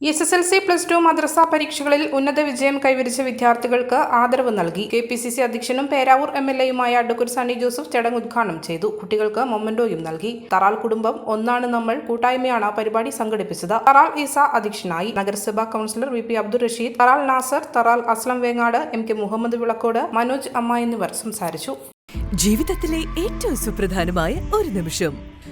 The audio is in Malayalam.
S S L C plus two മദ്രസ പരീക്ഷകളിൽ ഉന്നത വിജയം കൈവരിച്ച വിദ്യാർത്ഥികൾക്ക് ആദരവ് നൽകി. കെ പി സി സി അധ്യക്ഷനും പേരാവൂർ എം എൽ എയുമായ അഡ്വക്കേറ്റ് സണ്ണി ജോസഫ് ചടങ്ങ് ഉദ്ഘാടനം ചെയ്തു. കുട്ടികൾക്ക് മൊമന്റോയും നൽകി. തറാൽ കുടുംബം ഒന്നാണ് നമ്മൾ കൂട്ടായ്മയാണ് പരിപാടി സംഘടിപ്പിച്ചത്. തറാൽ ഈസ അധ്യക്ഷനായി നഗരസഭാ councillor V P Abdul Rasheed Tharal Nasar Tharal Aslam Vengad M K Muhammad Vilakkode Manoj അമ്മ എന്നിവർ സംസാരിച്ചു. ജീവിതത്തിലെ ഏറ്റവും സുപ്രധാനമായ ഒരു നിമിഷം